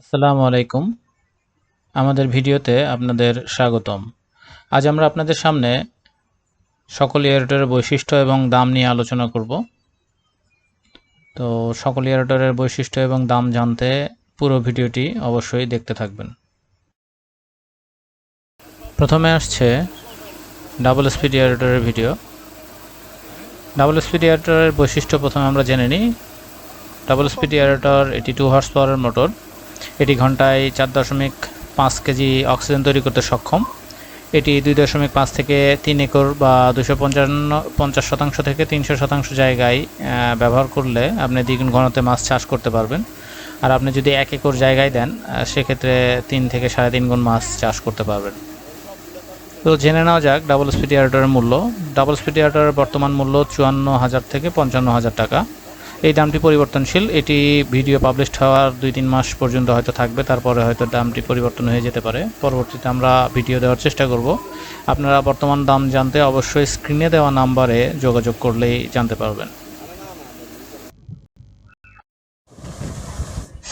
আসসালামু আলাইকুম। আমাদের ভিডিওতে আপনাদের স্বাগতম। আজ আমরা আপনাদের সামনে সকল এয়ারটেলের বৈশিষ্ট্য এবং দাম নিয়ে আলোচনা করব। তো সকল এয়ারটেলের বৈশিষ্ট্য এবং দাম জানতে পুরো ভিডিওটি অবশ্যই দেখতে থাকবেন। প্রথমে আসছে ডাবল স্পিড এয়ারটেলের ভিডিও। ডাবল স্পিড এয়ারটেলের বৈশিষ্ট্য প্রথমে আমরা জেনে নিই। ডাবল স্পিড এয়ারটার এটি টু হর্স পাওয়ারের মোটর এটি ঘন্টায় চার দশমিক পাঁচ কেজি অক্সিজেন তৈরি করতে সক্ষম। এটি দুই দশমিক পাঁচ থেকে তিন একর বা দুশো পঞ্চান্ন, পঞ্চাশ শতাংশ থেকে তিনশো শতাংশ জায়গায় ব্যবহার করলে আপনি দ্বিগুণ ঘনতে মাছ চাষ করতে পারবেন। আর আপনি যদি এক একর জায়গায় দেন সেক্ষেত্রে তিন থেকে সাড়ে তিন গুণ মাছ চাষ করতে পারবেন। তো জেনে নেওয়া যাক ডাবল স্পিড এয়ারটারের মূল্য। ডাবল স্পিড এয়ারটারের বর্তমান মূল্য চুয়ান্ন হাজার থেকে পঞ্চান্ন হাজার টাকা। এই দামটি পরিবর্তনশীল, এটি ভিডিও পাবলিশ হওয়ার দুই তিন মাস পর্যন্ত হয়তো থাকবে, তারপরে হয়তো দামটি পরিবর্তন হয়ে যেতে পারে। পরবর্তীতে আমরা ভিডিও দেওয়ার চেষ্টা করব। আপনারা বর্তমান দাম জানতে অবশ্যই স্ক্রিনে দেওয়া নাম্বারে যোগাযোগ করলেই জানতে পারবেন।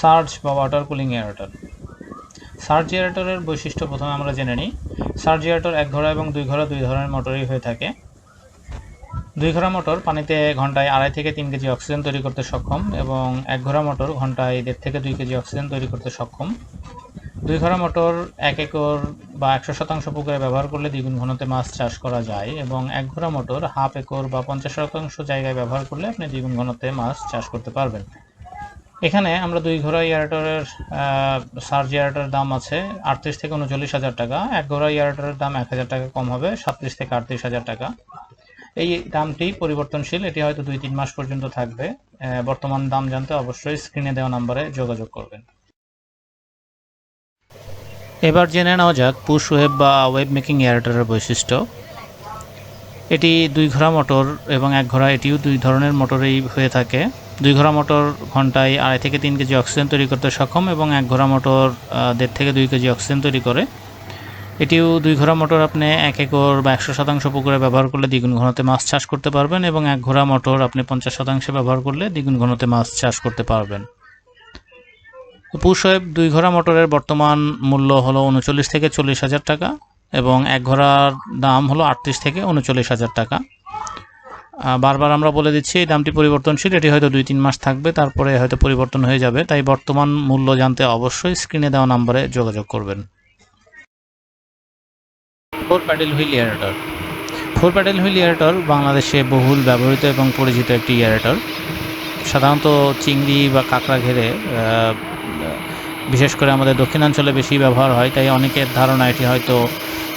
সার্চ বা ওয়াটার কুলিং এয়ারটার। সার্চ এয়ারটারের বৈশিষ্ট্য প্রথমে আমরা জেনে নিই। সার্চ এয়ারটার এক ঘোড়া এবং দুই ঘোড়া দুই ধরনের মোটরই হয়ে থাকে। দুই ঘোড়া মোটর পানিতে ঘন্টায় আড়াই থেকে তিন কেজি অক্সিজেন তৈরি করতে সক্ষম এবং এক ঘোড়া মোটর ঘন্টায় দেড় থেকে দুই কেজি অক্সিজেন তৈরি করতে সক্ষম। দুই ঘোড়া মোটর এক একর বা একশো শতাংশ পুকুরে ব্যবহার করলে দ্বিগুণ ঘনতে মাছ চাষ করা যায় এবং এক ঘোড়া মোটর হাফ একর বা পঞ্চাশ শতাংশ জায়গায় ব্যবহার করলে আপনি দ্বিগুণ ঘনতে মাছ চাষ করতে পারবেন। এখানে আমরা দুই ঘোড়া এয়ারটারের সার্জ এয়ারটার দাম আছে আটত্রিশ থেকে উনচল্লিশ হাজার টাকা। এক ঘোড়া এয়ারটারের দাম এক হাজার টাকা কম হবে, সাতত্রিশ থেকে আটত্রিশ হাজার টাকা। এই দামটি পরিবর্তনশীল, এটি হয়তো দুই, তিন মাস পর্যন্ত থাকবে। বর্তমান দাম জানতে অবশ্যই স্ক্রিনে দেওয়া নম্বরে যোগাযোগ করবেন। এবার জেনে নেওয়া যাক পুশ ওয়েব বা ওয়েব মেকিং এয়ারটারের বৈশিষ্ট্য। এটি দুই ঘোড়া মোটর এবং এক ঘোড়া, এটিও দুই ধরনের মোটরেই হয়ে থাকে। দুই ঘোড়া মোটর ঘন্টায় আড়াই থেকে তিন কেজি অক্সিজেন তৈরি করতে সক্ষম এবং এক ঘোড়া মোটর দেড় থেকে দুই কেজি অক্সিজেন তৈরি করে। এটিও দুই ঘোড়া মোটর আপনি এক একর বা একশো শতাংশ পুকুরে ব্যবহার করলে দ্বিগুণ ঘনতে মাছ চাষ করতে পারবেন এবং এক ঘোড়া মোটর আপনি পঞ্চাশ শতাংশে ব্যবহার করলে দ্বিগুণ ঘনতে মাছ চাষ করতে পারবেন। পুষয়েব দুই ঘোড়া মোটরের বর্তমান মূল্য হলো উনচল্লিশ থেকে চল্লিশ হাজার টাকা এবং এক ঘোড়ার দাম হলো আটত্রিশ থেকে উনচল্লিশ হাজার টাকা। বারবার আমরা বলে দিচ্ছি, এই দামটি পরিবর্তনশীল, এটি হয়তো দুই তিন মাস থাকবে, তারপরে হয়তো পরিবর্তন হয়ে যাবে। তাই বর্তমান মূল্য জানতে অবশ্যই স্ক্রিনে দেওয়া নম্বরে যোগাযোগ করবেন। Four paddle wheel aerator four paddle wheel aerator বাংলাদেশে বহুল ব্যবহৃত এবং পরিচিত একটি এয়ারেটর সাধারণত চিংড়ি বা কাঁকড়া ঘেরে বিশেষ করে আমাদের দক্ষিণাঞ্চলে বেশি ব্যবহার হয়, তাই অনেকের ধারণা এটি হয়তো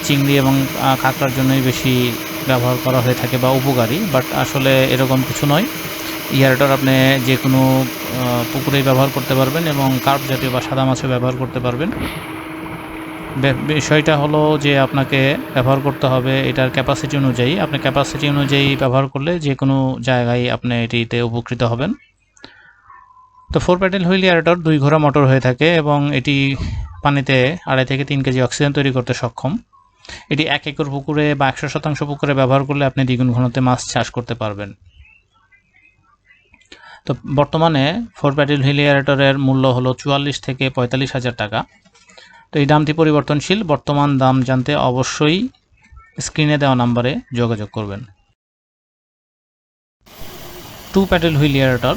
চিংড়ি এবং কাঁকড়ার জন্যই বেশি ব্যবহার করা হয়ে থাকে বা উপকারী, বাট আসলে এরকম কিছু নয়। ইয়ারটার আপনি যে কোনো পুকুরেই ব্যবহার করতে পারবেন এবং কার্প জাতীয় বা সাদা মাছও ব্যবহার করতে পারবেন। বিষয়টা হলো যে আপনাকে ব্যবহার করতে হবে এটার ক্যাপাসিটি অনুযায়ী। আপনি ক্যাপাসিটি অনুযায়ী ব্যবহার করলে যে কোনো জায়গায় আপনি এটিতে উপকৃত হবেন। তো ফোর প্যাডেল হুইল এয়ারটার দুই ঘোড়া মোটর হয়ে থাকে এবং এটি পানিতে আড়াই থেকে তিন কেজি অক্সিজেন তৈরি করতে সক্ষম। এটি এক একর পুকুরে বা একশো শতাংশ পুকুরে ব্যবহার করলে আপনি দ্বিগুণ ঘনতে মাছ চাষ করতে পারবেন। তো বর্তমানে ফোর প্যাডেল হুইল এয়ারটারের মূল্য হলো চুয়াল্লিশ থেকে পঁয়তাল্লিশ হাজার টাকা। তো এই দামটি পরিবর্তনশীল। বর্তমান দাম জানতে অবশ্যই স্ক্রিনে দেওয়া নাম্বারে যোগাযোগ করবেন। Two paddle wheel aerator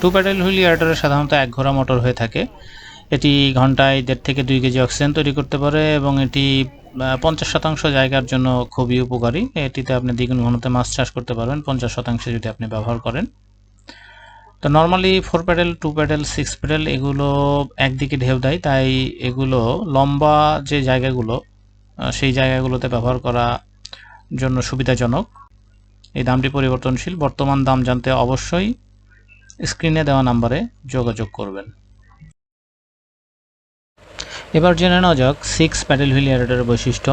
two paddle wheel এয়ারটারে সাধারণত এক ঘোড়া মোটর হয়ে থাকে। এটি ঘন্টায় দেড় থেকে দুই কেজি অক্সিজেন তৈরি করতে পারে এবং এটি পঞ্চাশ শতাংশ জায়গার জন্য খুবই উপকারী। এটিতে আপনি দ্বিগুণ ঘনতে মাছ চাষ করতে পারবেন। পঞ্চাশ শতাংশে যদি আপনি ব্যবহার করেন। তো normally four paddle two paddle six paddle এগুলো একদিকে ঢেউ দেয়। তাই এগুলো লম্বা যে জায়গাগুলো সেই জায়গাগুলোতে ব্যবহার করা জন্য সুবিধাজনক। এই দামটি পরিবর্তনশীল। বর্তমান দাম জানতে অবশ্যই স্ক্রিনে দেওয়া নাম্বারে যোগাযোগ করবেন। এবার জেনে নেওয়া যাক সিক্স প্যাডেল হুইল এয়ারেটরের বৈশিষ্ট্য।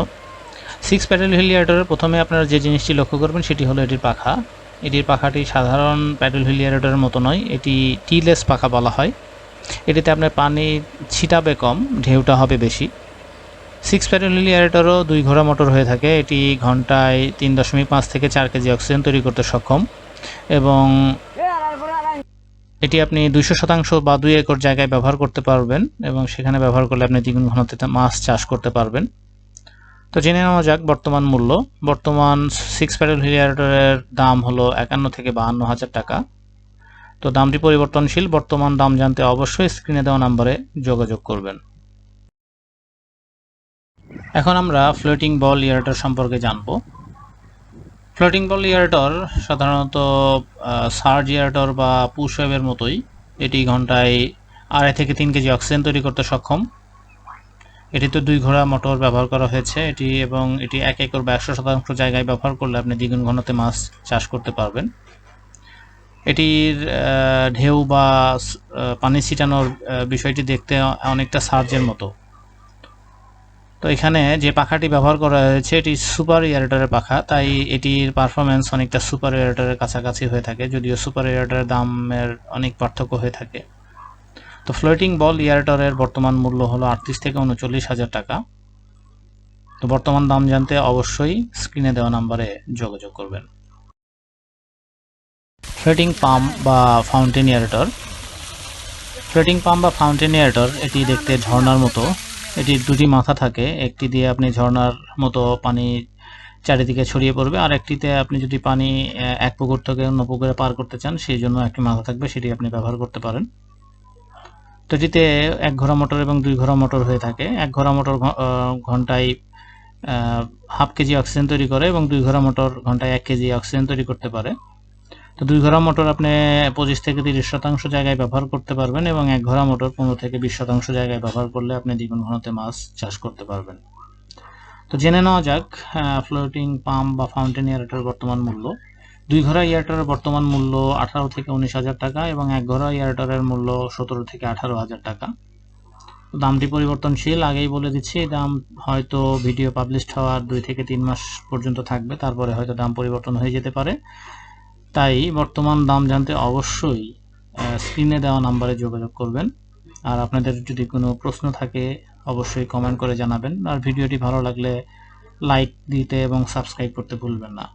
সিক্স প্যাডেল হুইল এয়ারেটরের প্রথমে আপনারা যে জিনিসটি লক্ষ্য করবেন সেটি হলো এটির পাখা। এটির পাখাটি সাধারণ প্যাডেল হুইল মতো নয়, এটি টিলেস পাখা বলা হয়। এটিতে আপনার পানি ছিটাবে কম, ঢেউটা হবে বেশি। সিক্স প্যাডেল হুইল এয়ারেটরও দুই ঘোড়া মোটর হয়ে থাকে। এটি ঘন্টায় তিন দশমিক পাঁচ থেকে চার কেজি অক্সিজেন তৈরি করতে সক্ষম এবং এটি আপনি দুইশো শতাংশ বা দুই একর জায়গায় ব্যবহার করতে পারবেন এবং সেখানে ব্যবহার করলে আপনি দ্বিগুণ ঘনত্বে মাছ চাষ করতে পারবেন। তো জেনে নেওয়া যাক বর্তমান মূল্য। বর্তমান সিক্স প্যাডেল হিলিয়ারেটরের দাম হলো একান্ন থেকে বাহান্ন হাজার টাকা। তো দামটি পরিবর্তনশীল, বর্তমান দাম জানতে অবশ্যই স্ক্রিনে দেওয়া নাম্বারে যোগাযোগ করবেন। এখন আমরা ফ্লোটিং বল ইয়ারেটর সম্পর্কে জানব। ফ্লোটিং বল ইয়ারেটর সাধারণত সার্জ ইয়ারেটর বা পুশ মতোই। এটি ঘন্টায় আড়াই থেকে তিন কেজি অক্সিজেন তৈরি করতে সক্ষম। এটিতে দুই ঘোড়া মোটর ব্যবহার করা হয়েছে। এটি এবং এটি এক একর বা একশো শতাংশ জায়গায় ব্যবহার করলে আপনি দ্বিগুণ ঘনতে মাছ চাষ করতে পারবেন। এটির ঢেউ বা পানি ছিটানোর বিষয়টি দেখতে অনেকটা সার্জের মতো। তো এখানে যে পাখাটি ব্যবহার করা হয়েছে, এটি সুপার এয়ারেটারের পাখা, তাই এটির পারফরমেন্স অনেকটা সুপার এয়ারেটারের কাছাকাছি হয়ে থাকে, যদিও সুপার এয়ারেটারের দামের অনেক পার্থক্য হয়ে থাকে। তো ফ্লোটিং বল ইয়ারেটরের বর্তমান মূল্য হলো আটত্রিশ থেকে উনচল্লিশ হাজার টাকা। তো বর্তমান দাম জানতে অবশ্যই স্ক্রিনে দেওয়া নাম্বারে যোগাযোগ করবেন। ফ্লোটিং পাম্প বা ফাউন্টেন ইয়ারেটর। ফ্লোটিং পাম্প বা ফাউন্টেন ইয়ারেটর এটি দেখতে ঝর্ণার মতো। এটির দুটি মাথা থাকে, একটি দিয়ে আপনি ঝর্ণার মতো পানি চারিদিকে ছড়িয়ে পড়বে, আর একটিতে আপনি যদি পানি এক পুকুর থেকে অন্য পুকুরে পার করতে চান, সেই জন্য একটি মাথা থাকবে, সেটি আপনি ব্যবহার করতে পারেন। এটিতে এক ঘোড়া মোটর এবং দুই ঘোড়া মোটর হয়ে থাকে। এক ঘোড়া মোটর ঘন্টায় হাফ কেজি অক্সিজেন তৈরি করে এবং দুই ঘোড়া মোটর ঘন্টায় এক কেজি অক্সিজেন তৈরি করতে পারে। তো দুই ঘোড়া মোটর আপনি পঁচিশ থেকে তিরিশ শতাংশ জায়গায় ব্যবহার করতে পারবেন এবং এক ঘোড়া মোটর পনেরো থেকে বিশ শতাংশ জায়গায় ব্যবহার করলে আপনি দ্বিগুণ ঘনতে মাছ চাষ করতে পারবেন। তো জেনে নেওয়া যাক ফ্লোটিং পাম্প বা ফাউন্টেন ইয়ারেটার বর্তমান মূল্য। দুই ঘোড়া ইয়ারটারের বর্তমান মূল্য আঠারো থেকে উনিশ হাজার টাকা এবং এক ঘোড়া ইয়ারটারের মূল্য সতেরো থেকে আঠারো হাজার টাকা। দামটি পরিবর্তনশীল, আগেই বলে দিচ্ছি, এই দাম হয়তো ভিডিও পাবলিশ হওয়ার দুই থেকে তিন মাস পর্যন্ত থাকবে, তারপরে হয়তো দাম পরিবর্তন হয়ে যেতে পারে। তাই বর্তমান দাম জানতে অবশ্যই স্ক্রিনে দেওয়া নাম্বারে যোগাযোগ করবেন। আর আপনাদের যদি কোনো প্রশ্ন থাকে, অবশ্যই কমেন্ট করে জানাবেন। আর ভিডিওটি ভালো লাগলে লাইক দিতে এবং সাবস্ক্রাইব করতে ভুলবেন না।